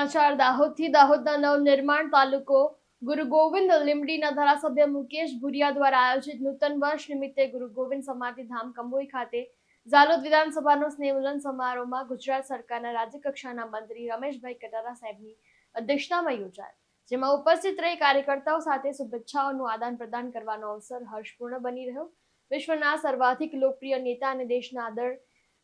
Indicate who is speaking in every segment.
Speaker 1: સમાચાર, દાહોદથી દાહોદના નવનિર્માણ તાલુકો. ગુરુ ગોવિંદ લીમડીના ધારાસભ્ય મુકેશ ભુરિયા દ્વારા આયોજિત નૂતન વર્ષ નિમિત્તે ગુરુ ગોવિંદ સમાધિ ધામ કંબોઈ ખાતે ઝાલોદ વિધાનસભાનો સ્નેહમિલન સમારોહમાં ગુજરાત સરકારના રાજ્યકક્ષાના મંત્રી રમેશભાઈ કટારા સાહેબની અધ્યક્ષતામાં યોજાયો. જેમાં ઉપસ્થિત રહી કાર્યકર્તાઓ સાથે શુભેચ્છાઓનું આદાન પ્રદાન કરવાનો અવસર હર્ષપૂર્ણ બની રહ્યો. વિશ્વના સર્વાધિક લોકપ્રિય નેતા અને દેશના આદર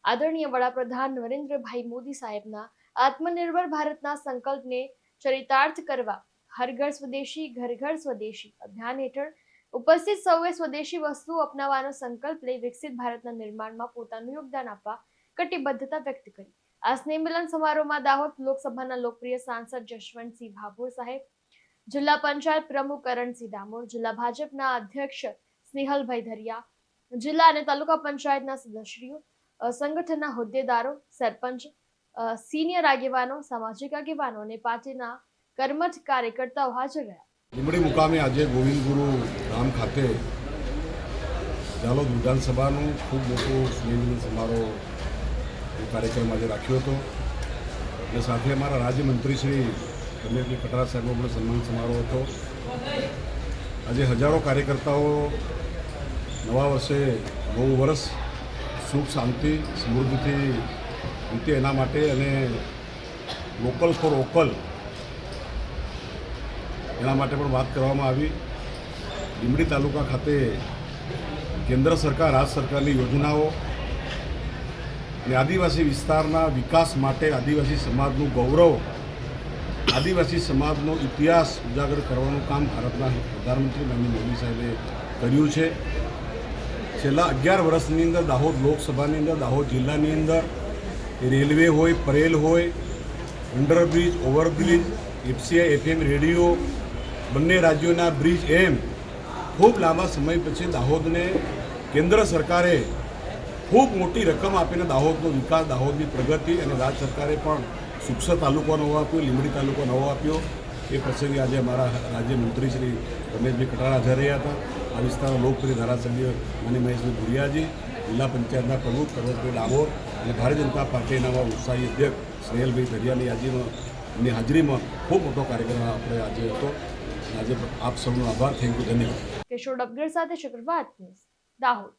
Speaker 1: આદરણીય વડાપ્રધાન નરેન્દ્રભાઈ મોદી સાહેબના આત્મનિર્ભર ભારતના સંકલ્પને ચરિતાર્થ કરવા હર સ્વદેશી ઘર ઘર સ્વદેશી અભિયાન હેઠળ ઉપસ્થિત સૌએ સ્વદેશી વસ્તુઓ અપનાવવાનો સંકલ્પ લઈ વિકસિત ભારતના નિર્માણમાં પોતાનું યોગદાન આપવા કટિબદ્ધતા વ્યક્ત કરી. આ સ્નેહ મિલન સમારોહમાં દાહોદ લોકસભાના લોકપ્રિય સાંસદ જશવંતસિંહ ભાભોર સાહેબ, જિલ્લા પંચાયત પ્રમુખ કરણસિંહ ડામોર, જિલ્લા ભાજપના અધ્યક્ષ સ્નેહલભાઈ ધરિયા, જિલ્લા અને તાલુકા પંચાયતના સદસ્યો સંગઠનના હોદ્દેદારો, સરપંચ સિનિયર આગેવાનો, સામાજિક આગેવાનો અને પાર્ટીના કર્મઠ કાર્યકર્તાઓ હાજર રહ્યા.
Speaker 2: લીંબડી મુકામે આજે ગોવિંદ ગુરુ ધામ ખાતે જાલોદ વિધાનસભાનું ખૂબ મોટો સ્નેહ સમારોહ કાર્યક્રમ આજે રાખ્યો હતો. અને સાથે અમારા રાજ્યમંત્રી શ્રી રમેશભાઈ કટરા સાહેબનો પણ સન્માન સમારોહ હતો. આજે હજારો કાર્યકર્તાઓ નવા વર્ષે નવું વર્ષ સુખ શાંતિ સમૃદ્ધિથી વીતે એના માટે અને લોકલ ફોર ઓકલ એના માટે પણ વાત કરવામાં આવી. લીંબડી તાલુકા ખાતે કેન્દ્ર સરકાર, રાજ્ય સરકારની યોજનાઓ અને આદિવાસી વિસ્તારના વિકાસ માટે આદિવાસી સમાજનું ગૌરવ, આદિવાસી સમાજનો ઇતિહાસ ઉજાગર કરવાનું કામ ભારતના પ્રધાનમંત્રી નરેન્દ્ર મોદી સાહેબે કર્યું છે. છેલ્લા અગિયાર વર્ષની અંદર દાહોદ લોકસભાની અંદર, દાહોદ જિલ્લાની અંદર એ રેલવે હોય, પરેલ હોય, underbridge, overbridge FCI FM radio, બંને રાજ્યોના બ્રિજ એમ ખૂબ લાંબા સમય પછી દાહોદને કેન્દ્ર સરકારે ખૂબ મોટી રકમ આપીને દાહોદનો વિકાસ, દાહોદની પ્રગતિ અને રાજ્ય સરકારે પણ સુક્ષ તાલુકો નવો આપ્યો, લીંબડી તાલુકો નવો આપ્યો. એ પ્રસંગે આજે અમારા રાજ્યમંત્રી શ્રી રમેશભાઈ કટારા હાજર રહ્યા હતા. આ વિસ્તારના લોકપ્રિય ધારાસભ્ય માની મહેશભાઈ ભુરિયાજી, જિલ્લા પંચાયતના પ્રમુખ પર્વતભાઈ ડામોર અને ભારતીય જનતા પાર્ટીના નવા ઉત્સાહી અધ્યક્ષ સ્નેહલભાઈ દરિયાની હાજરીમાં એમની હાજરીમાં ખૂબ મોટો કાર્યક્રમ આપણે આજે હતો. આજે આપ સૌનો આભાર. થેન્ક યુ ધન્યવાદ.
Speaker 1: કિશોર ડબગર સાથે શુક્રવાર દાહોદ.